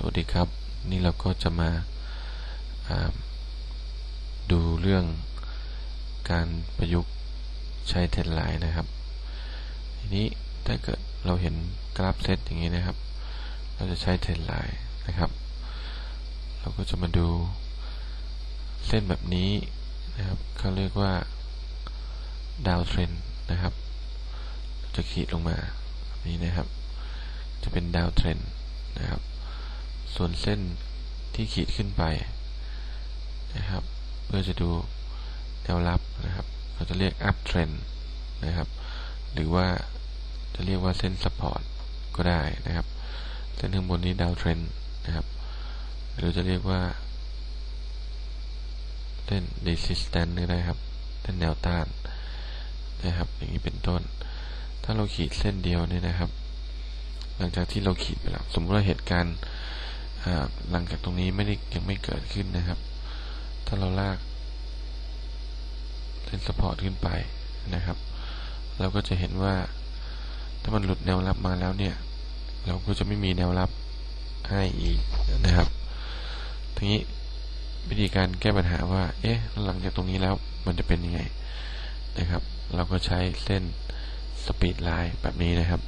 สวัสดีครับ นี่เราก็จะมาดูเรื่องการประยุกต์ใช้เทรนไลน์นะครับ ทีนี้ถ้าเกิดเราเห็นกราฟเซตอย่างนี้นะครับ เราจะใช้เทรนไลน์นะครับ เราก็จะมาดูเส้นแบบนี้นะครับเขาเรียกว่าดาวเทรนนะครับ จะขีดลงมาแบบนี้นะครับ จะเป็นดาวเทรนนะครับ ส่วนเส้นที่ขีดขึ้นไปนะครับ เพื่อจะดูแนวรับนะครับ เราจะเรียก up trend นะครับ หรือว่าจะเรียกว่าเส้น support ก็ได้นะครับ เส้นข้างบนนี้ down trend นะครับ หรือจะเรียกว่าเส้น resistance ก็ได้ครับเส้นแนวต้านนะครับ อย่างนี้เป็นต้น ถ้าเราขีดเส้นเดียวนี่นะครับ หลังจากที่เราขีดไปแล้ว สมมติว่าเหตุการณ์ หลังจากตรงนี้ไม่ได้ยังไม่เกิดขึ้นนะครับ ถ้าเราลากเส้นสปอร์ตขึ้นไปนะครับ เราก็จะเห็นว่าถ้ามันหลุดแนวรับมาแล้วเนี่ย เราก็จะไม่มีแนวรับให้อีกนะครับทีนี้วิธีการแก้ปัญหาว่า เอ๊ะ หลังจากตรงนี้แล้วมันจะเป็นยังไงนะครับ เราก็ใช้เส้นสปีดไลน์แบบนี้นะครับ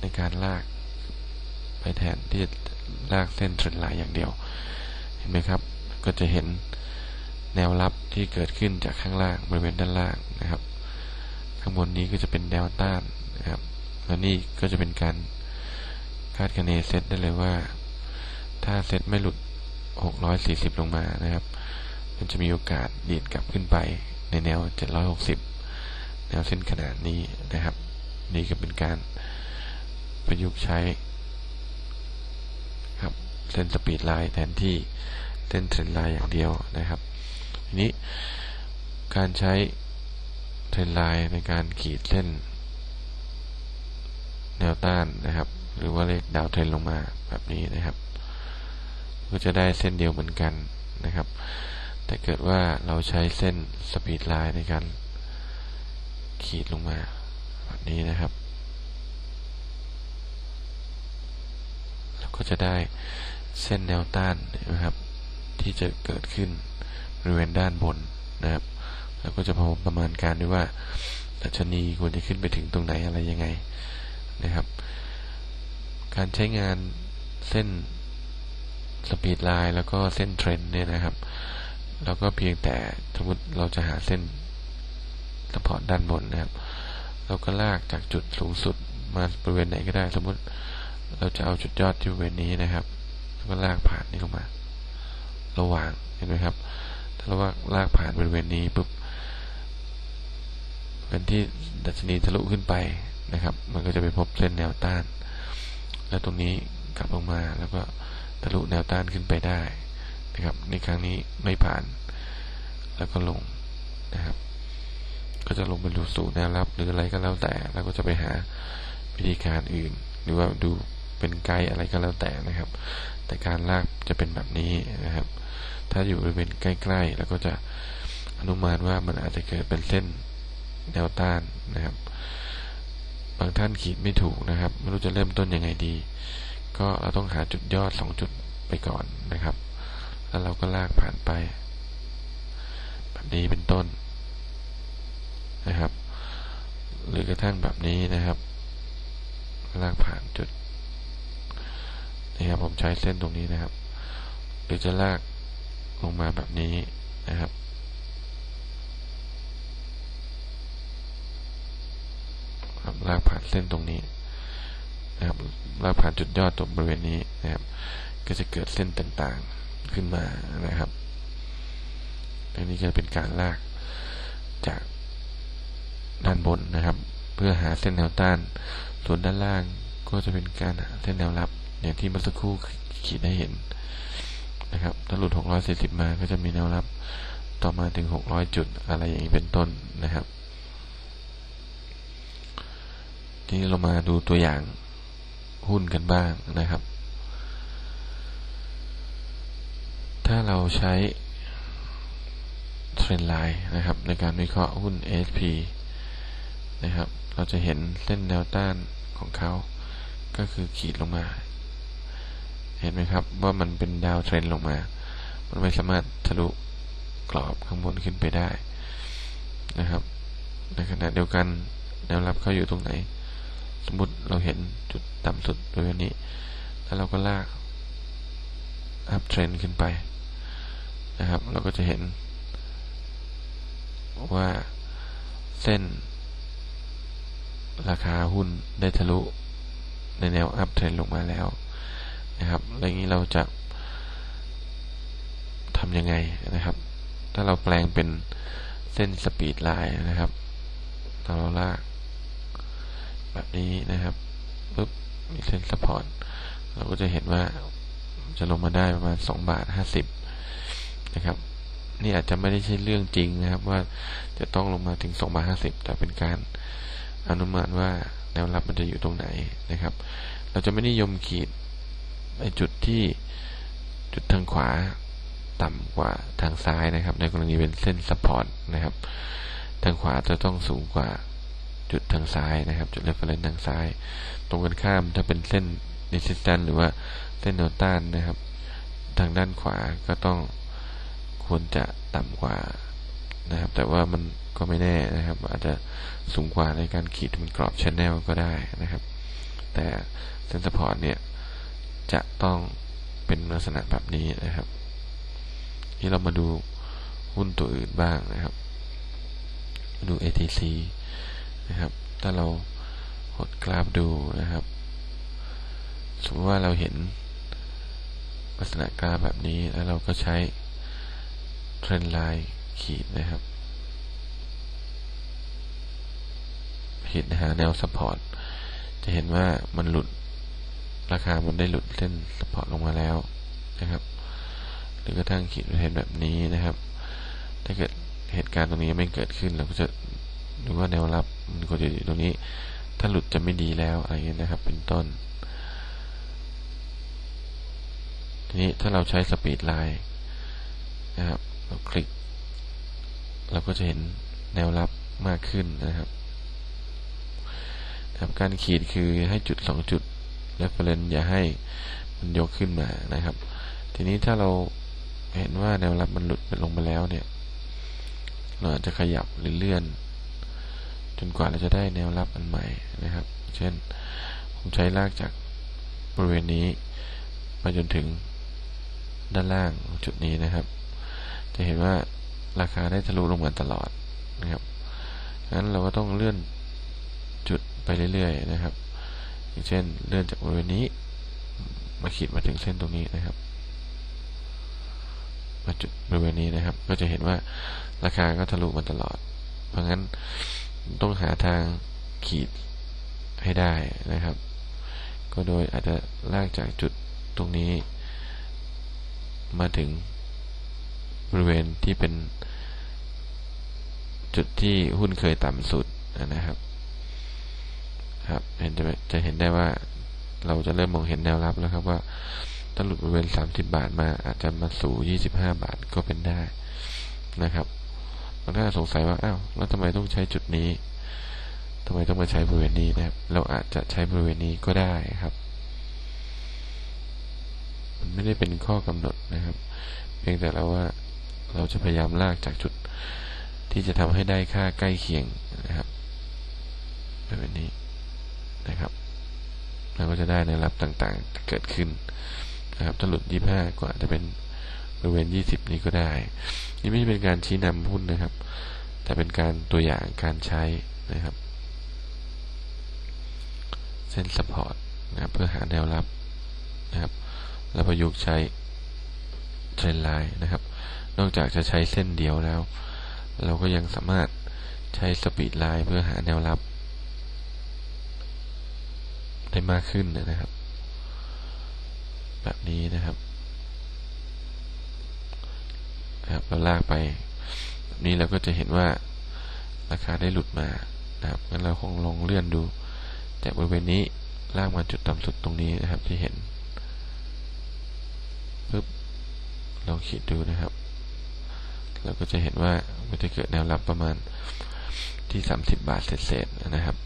ในการลาก ไปแทนที่จะลากเส้นเทรนไลน์อย่างเดียว เห็นไหมครับ ก็จะเห็นแนวรับที่เกิดขึ้นจากข้างล่างบริเวณด้านล่างนะครับ ข้างบนนี้ก็จะเป็นแนวต้านนะครับ และนี่ก็จะเป็นการคาดคะเนเซตได้เลยว่า ถ้าเซตไม่หลุด 640 ลงมานะครับ มันจะมีโอกาสดีดกลับขึ้นไปในแนว 760 แนวเส้นขนาดนี้นะครับ นี่ก็เป็นการประยุกต์ใช้ เส้นสปีดไลน์แทนที่เส้นเทรนไลน์อย่างเดียวนะครับ ทีนี้การใช้เทรนไลน์ในการขีดเส้น แนวต้านนะครับ หรือว่าเลขดาวเทรนลงมาแบบนี้นะครับ ก็จะได้เส้นเดียวเหมือนกันนะครับ แต่เกิดว่าเราใช้เส้นสปีดไลน์ในการขีดลงมาแบบนี้นะครับเราก็จะได้ เส้นแนวต้านนะครับ ที่จะเกิดขึ้นบริเวณด้านบนนะครับ แล้วก็จะพอประมาณการด้วยว่าดัชนีควรจะขึ้นไปถึงตรงไหนอะไรยังไงนะครับ การใช้งานเส้นสปีดไลน์แล้วก็เส้นเทรนเนี่ยนะครับเราก็เพียงแต่สมมติเราจะหาเส้นสปอร์ตด้านบนนะครับ เราก็ลากจากจุดสูงสุดมาบริเวณไหนก็ได้ สมมติเราจะเอาจุดยอดที่บริเวณนี้นะครับ แล้วก็ลากผ่านนี้ลงมา ระหว่างเห็นไหมครับ ถ้าเราว่าลากผ่านบริเวณนี้ปุ๊บเป็นที่ดัชนีทะลุขึ้นไปนะครับ มันก็จะไปพบเส้นแนวต้าน แล้วตรงนี้กลับลงมาแล้วก็ทะลุแนวต้านขึ้นไปได้นะครับในครั้งนี้ไม่ผ่าน แล้วก็ลงนะครับ ก็จะลงไปดูสู่แนวรับหรืออะไรก็แล้วแต่ แล้วก็จะไปหาวิธีการอื่น หรือว่าดู เป็นไกด์อะไรก็แล้วแต่นะครับ แต่การลากจะเป็นแบบนี้นะครับ ถ้าอยู่บริเวณใกล้ๆ แล้วก็จะอนุมานว่ามันอาจจะเกิดเป็นเส้นแนวต้านนะครับ บางท่านขีดไม่ถูกนะครับ ไม่รู้จะเริ่มต้นยังไงดี ก็เราต้องหาจุดยอดสองจุดไปก่อนนะครับ แล้วเราก็ลากผ่านไป แบบนี้เป็นต้นนะครับ หรือกระทั่งแบบนี้นะครับ ลากผ่านจุด นี่ครับผมใช้เส้นตรงนี้นะครับ หรือจะลากลงมาแบบนี้นะครับ ลากผ่านเส้นตรงนี้นะครับลากผ่านจุดยอดตรงบริเวณนี้นะครับ ก็จะเกิดเส้นต่างๆขึ้นมานะครับอันนี้จะเป็นการลากจากด้านบนนะครับ เพื่อหาเส้นแนวต้าน ส่วนด้านล่างก็จะเป็นการหาเส้นแนวรับ อย่างที่เมื่อสักครู่ขีดให้เห็นนะครับ ถ้าหลุด 640 มาก็จะมีแนวรับ ต่อมาถึง 600 จุดอะไรอย่างนี้เป็นต้นนะครับ ทีนี้เรามาดูตัวอย่างหุ้นกันบ้างนะครับ ถ้าเราใช้เทรนไลน์นะครับ ในการวิเคราะห์หุ้น SP นะครับ เราจะเห็นเส้นแนวต้านของเขา ก็คือขีดลงมา เห็นไหมครับว่ามันเป็นดาวเทรนลงมา มันไม่สามารถทะลุกรอบข้างบนขึ้นไปได้นะครับ ในขณะเดียวกันแนวรับเขาอยู่ตรงไหน สมมติเราเห็นจุดต่ำสุดบริเวณนี้ แล้วเราก็ลากอัพเทรนขึ้นไปนะครับ เราก็จะเห็นว่าเส้น ราคาหุ้นได้ทะลุในแนวอัพเทรนลงมาแล้ว นะครับอะไรอย่างนี้เราจะทำยังไงนะครับ ถ้าเราแปลงเป็นเส้นสปีดไลน์นะครับเราลาก แบบนี้นะครับปุ๊บมีเส้นสปอร์ตเราก็จะเห็นว่าจะลงมาได้ประมาณสองบาทห้าสิบนะครับ นี่อาจจะไม่ได้ใช่เรื่องจริงนะครับ ว่าจะต้องลงมาถึงสองบาทห้าสิบแต่เป็นการอนุมานว่าแนวรับมันจะอยู่ตรงไหนนะครับ เราจะไม่นิยมขีด ในจุดที่จุดทางขวาต่ำกว่าทางซ้ายนะครับ ในกรณีเป็นเส้นสปอร์ตนะครับ ทางขวาจะต้องสูงกว่าจุดทางซ้ายนะครับ จุดเรฟเฟรนซ์ทางซ้าย ตรงกันข้ามถ้าเป็นเส้น resistance หรือว่าเส้นแนต้านนะครับ ทางด้านขวาก็ต้องควรจะต่ำกว่านะครับ แต่ว่ามันก็ไม่แน่นะครับ อาจจะสูงกว่าในการขีดเป็นกรอบชแนลก็ได้นะครับ แต่เส้นสปอร์ตเนี่ย จะต้องเป็นลักษณะแบบนี้นะครับที่เรามาดูหุ้นตัวอื่นบ้างนะครับดู ATC นะครับ ถ้าเราหดกราฟดูนะครับ สมมติว่าเราเห็นลักษณะกราฟแบบนี้แล้วเราก็ใช้เทรนไลน์ขีดนะครับ ขีดหาแนวซัพพอร์ตจะเห็นว่ามันหลุด ราคามันได้หลุดเส้นสปอร์ตลงมาแล้วนะครับ หรือกระทั่งขีดเห็นแบบนี้นะครับ ถ้าเกิดเหตุการณ์ตรงนี้ไม่เกิดขึ้นเราก็จะดูว่าแนวรับมันก็จะอยู่ตรงนี้ ถ้าหลุดจะไม่ดีแล้วอะไรเงี้ยนะครับ เป็นต้น ทีนี้ถ้าเราใช้สปีดไลน์นะครับ เราคลิก เราก็จะเห็นแนวรับมากขึ้นนะครับครับการขีดคือให้จุดสองจุด reference อย่าให้มันยกขึ้นมานะครับ ทีนี้ถ้าเราเห็นว่าแนวรับมันหลุดไปลงมาแล้วเนี่ย เราอาจจะขยับหรือเลื่อน จนกว่าเราจะได้แนวรับอันใหม่นะครับ เช่น ผมใช้ลากจากบริเวณนี้มาจนถึงด้านล่างจุดนี้นะครับ จะเห็นว่าราคาได้ทะลุลงมาตลอดนะครับงั้นเราก็ต้องเลื่อนจุดไปเรื่อยๆนะครับ อย่างเช่นเลื่อนจากบริเวณนี้ มาขีดมาถึงเส้นตรงนี้นะครับมาจุดบริเวณนี้นะครับ ก็จะเห็นว่าราคาก็ทะลุมาตลอด เพราะงั้นต้องหาทางขีดให้ได้นะครับ ก็โดยอาจจะลากจากจุดตรงนี้ มาถึงบริเวณที่เป็นจุดที่หุ้นเคยต่ำสุดนะครับ ครับเห็นจะจะเห็นได้ว่าเราจะเริ่มมองเห็นแนวรับแล้วครับว่าถ้าหลุดบริเวณสามสิบาทมาอาจจะมาสู่ยี่สิบห้าบาทก็เป็นได้นะครับบางท่านสงสัยว่าอ้าวแล้วทำไมต้องใช้จุดนี้ทำไมต้องมาใช้บริเวณนี้นะครับ เราอาจจะใช้บริเวณนี้ก็ได้ครับ มันไม่ได้เป็นข้อกำหนดนะครับ เพียงแต่เราว่าเราจะพยายามลากจากจุดที่จะทำให้ได้ค่าใกล้เคียงนะครับแบบนี้ นะครับเราก็จะได้ในรับต่างๆเกิดขึ้นนะครับถ้าหลุดยี่ห้าก็อาจจะเป็นบริเวณยี่สิบนี้ก็ได้ นี่ไม่ใช่เป็นการชี้นำหุ้นนะครับ แต่เป็นการตัวอย่างการใช้นะครับ เส้นสปอร์ตนะครับเพื่อหาแนวรับนะครับ แล้วประยุกต์ใช้เทรนไลน์นะครับ นอกจากจะใช้เส้นเดียวแล้ว เราก็ยังสามารถใช้สปีดไลน์เพื่อหาแนวรับ ได้มากขึ้นนะครับ แบบนี้นะครับครับเราลากไปแบบนี้เราก็จะเห็นว่าราคาได้หลุดมานะครับงั้นเราคงลองเลื่อนดูจากบริเวณนี้ลากมาจุดต่ำสุดตรงนี้นะครับที่เห็นปึ๊บลองขีดดูนะครับ เราก็จะเห็นว่ามันจะเกิดแนวรับประมาณที่สามสิบบาทเศษๆนะครับ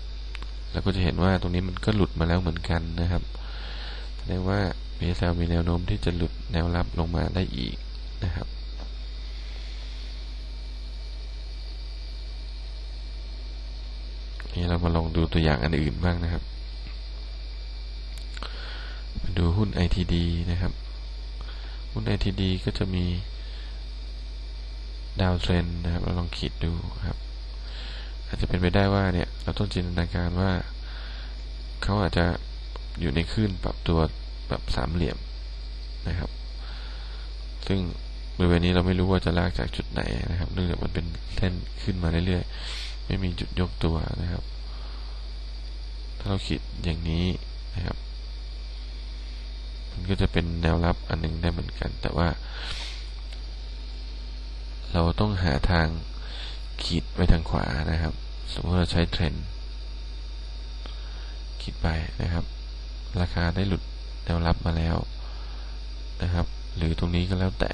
แล้วก็จะเห็นว่าตรงนี้มันก็หลุดมาแล้วเหมือนกันนะครับแสดงว่า PSL มีแนวโน้มที่จะหลุดแนวรับลงมาได้อีกนะครับนี่เรามาลองดูตัวอย่างอันอื่นบ้างนะครับ มาดูหุ้น ITD นะครับ หุ้น ITD ก็จะมีดาวเทรนนะครับ เราลองขีดดูครับ อาจจะเป็นไปได้ว่าเนี่ย เราต้องจินตนาการว่าเขาอาจจะอยู่ในคลื่นปรับตัวแบบสามเหลี่ยมนะครับ ซึ่งบริเวณนี้เราไม่รู้ว่าจะลากจากจุดไหนนะครับเนื่องจากมันเป็นเส้นขึ้นมาเรื่อยๆ ไม่มีจุดยกตัวนะครับ ถ้าเราขีดอย่างนี้นะครับ มันก็จะเป็นแนวรับอันนึงได้เหมือนกัน แต่ว่า เราต้องหาทาง ขีดไปทางขวานะครับ สมมติเราใช้เทรนขีดไปนะครับ ราคาได้หลุดแนวรับมาแล้วนะครับ หรือตรงนี้ก็แล้วแต่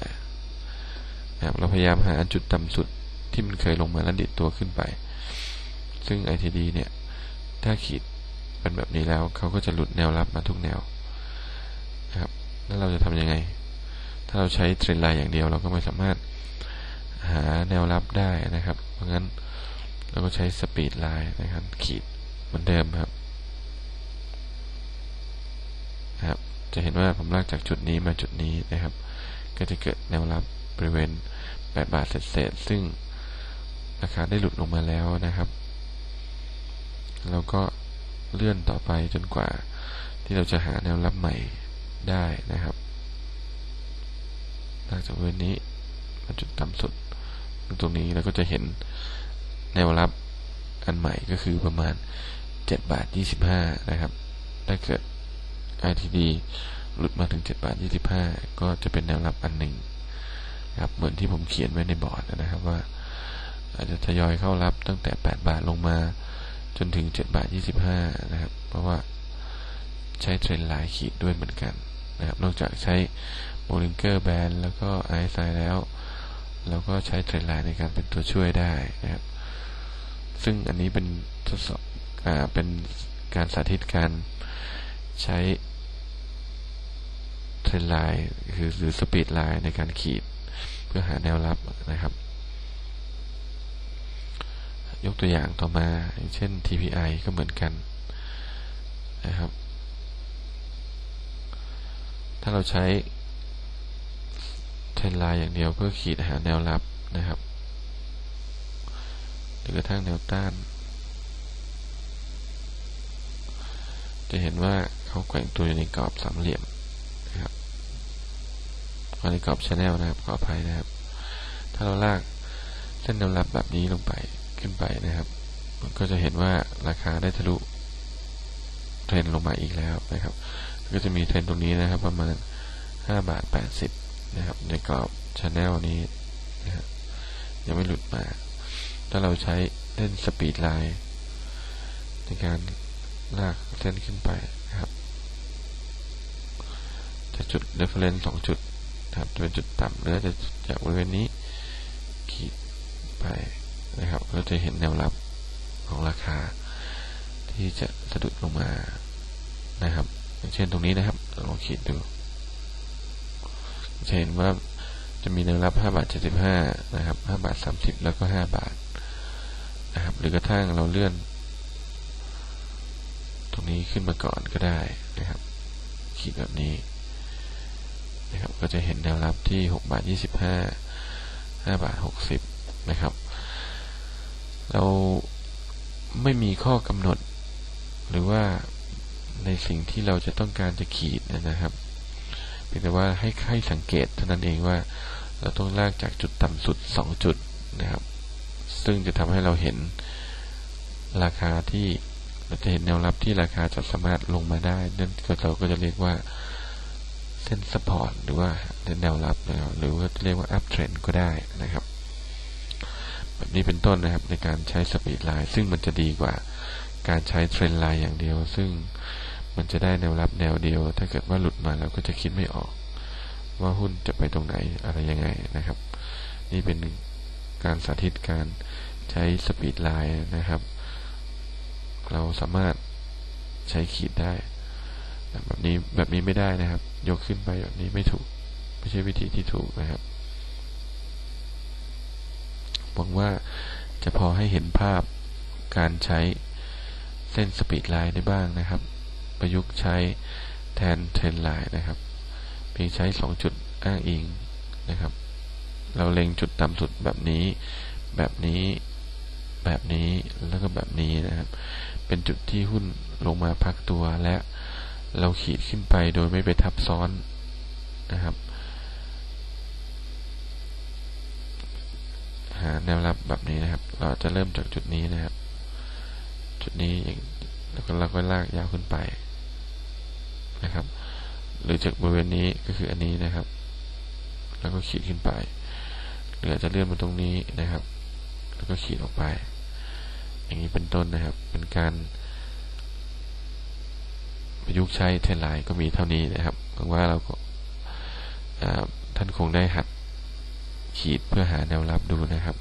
นะครับเราพยายามหาจุดต่ำสุดที่มันเคยลงมาแล้วดิดตัวขึ้นไป ซึ่ง ITD เนี่ย ถ้าขีดเป็นแบบนี้แล้วเขาก็จะหลุดแนวรับมาทุกแนวนะครับแล้วเราจะทำยังไง ถ้าเราใช้เทรนไลน์อย่างเดียวเราก็ไม่สามารถ หาแนวรับได้นะครับ เพราะงั้นเราก็ใช้สปีดไลน์นะครับ ขีดเหมือนเดิมครับนะครับ จะเห็นว่าผมลากจากจุดนี้มาจุดนี้นะครับ ก็จะเกิดแนวรับบริเวณ 8 บาทเศษๆซึ่งราคาได้หลุดลงมาแล้วนะครับ เราก็เลื่อนต่อไปจนกว่า ที่เราจะหาแนวรับใหม่ได้นะครับลากจากบริเวณนี้มาจุดต่ำสุด ตรงนี้เราก็จะเห็นแนวรับอันใหม่ก็คือประมาณ 7 บาท 25 นะครับ ถ้าเกิด ITD หลุดมาถึง 7 บาท 25 ก็จะเป็นแนวรับอันหนึ่งครับ เหมือนที่ผมเขียนไว้ในบอร์ดนะครับว่า อาจจะทยอยเข้ารับตั้งแต่ 8 บาทลงมาจนถึง 7 บาท 25 นะครับ เพราะว่าใช้เทรนไลน์ขีดด้วยเหมือนกันนะครับ นอกจากใช้โบลิงเกอร์แบนแล้วก็ไอซ์ไซแล้ว เราก็ใช้เทรนไลน์ในการเป็นตัวช่วยได้นะครับ ซึ่งอันนี้เป็นทดสอบอ่าเป็นการสาธิตการใช้เทรนไลน์คือหรือสปีดไลน์ในการขีด เพื่อหาแนวรับนะครับ ยกตัวอย่างต่อมาอย่างเช่น TPI ก็เหมือนกันนะครับ ถ้าเราใช้ เทรนไลน์อย่างเดียวเพื่อขีดหาแนวรับนะครับ หรือกระทั่งแนวต้าน จะเห็นว่าเขาแกว่งตัวอยู่ในกรอบสามเหลี่ยมนะครับในกรอบชแนลนะครับขออภัยนะครับ ถ้าเราลากเส้นแนวรับแบบนี้ลงไปขึ้นไปนะครับ มันก็จะเห็นว่าราคาได้ทะลุเทรนลงมาอีกแล้วนะครับ ก็จะมีเทรนตรงนี้นะครับประมาณ5บาท80 นะครับ ในกรอบชแนลนี้นะยังไม่หลุดมา ถ้าเราใช้เล่นสปีดไลน์ในการลากเส้นขึ้นไปนะครับจะจุด reference สองจุดนะครับจะเป็นจุดต่ำหรือจะจากบริเวณนี้ขีดไปนะครับเราจะเห็นแนวรับของราคา ที่จะสะดุดลงมานะครับ อย่างเช่นตรงนี้นะครับลองขีดดู จะเห็นว่าจะมีแนวรับ 5 บาท 75 นะครับ 5 บาท 30 แล้วก็ 5 บาทนะครับ หรือกระทั่งเราเลื่อน ตรงนี้ขึ้นมาก่อนก็ได้นะครับขีดแบบนี้นะครับ ก็จะเห็นแนวรับที่ 6 บาท 25 5 บาท 60 นะครับ เราไม่มีข้อกำหนด หรือว่าในสิ่งที่เราจะต้องการจะขีดนะครับ เพียงแต่ว่าให้ให้สังเกตเท่านั้นเองว่าเราต้องลากจากจุดต่ำสุด 2 จุดนะครับ ซึ่งจะทำให้เราเห็นราคาที่เราจะเห็นแนวรับที่ราคาจะสามารถลงมาได้ นั่นก็เราก็จะเรียกว่าเส้นสปอร์ตหรือว่าแนวรับนะครับหรือว่าเรียกว่าอัพเทรนก็ได้นะครับ แบบนี้เป็นต้นนะครับในการใช้สปีดไลน์ซึ่งมันจะดีกว่าการใช้เทรนไลน์อย่างเดียว ซึ่ง มันจะได้แนวรับแนวเดียว ถ้าเกิดว่าหลุดมาแล้วก็จะคิดไม่ออก ว่าหุ้นจะไปตรงไหนอะไรยังไงนะครับ นี่เป็นการสาธิตการใช้สปีดไลน์นะครับ เราสามารถใช้ขีดได้ แบบนี้แบบนี้ไม่ได้นะครับ ยกขึ้นไปแบบนี้ไม่ถูก ไม่ใช่วิธีที่ถูกนะครับหวังว่าจะพอให้เห็นภาพการใช้เส้นสปีดไลน์ได้บ้างนะครับ ประยุกต์ใช้แทนเทรนไลน์นะครับ เพียงใช้สองจุดอ้างอิงนะครับ เราเล็งจุดต่ำสุดแบบนี้ แบบนี้ แบบนี้แล้วก็แบบนี้นะครับ เป็นจุดที่หุ้นลงมาพักตัวและเราขีดขึ้นไปโดยไม่ไปทับซ้อนนะครับ หาแนวรับแบบนี้นะครับ เราจะเริ่มจากจุดนี้นะครับ จุดนี้อย่างแล้วก็เราก็ลากยาวขึ้นไป นะครับ หรือจากบริเวณนี้ก็คืออันนี้นะครับ แล้วก็ขีดขึ้นไป หรืออาจจะเลื่อนมาตรงนี้นะครับ แล้วก็ขีดออกไป อย่างนี้เป็นต้นนะครับ เป็นการประยุกต์ใช้เทนไลน์ก็มีเท่านี้นะครับหวังว่าเราก็ท่านคงได้หัดขีดเพื่อหาแนวรับดูนะครับ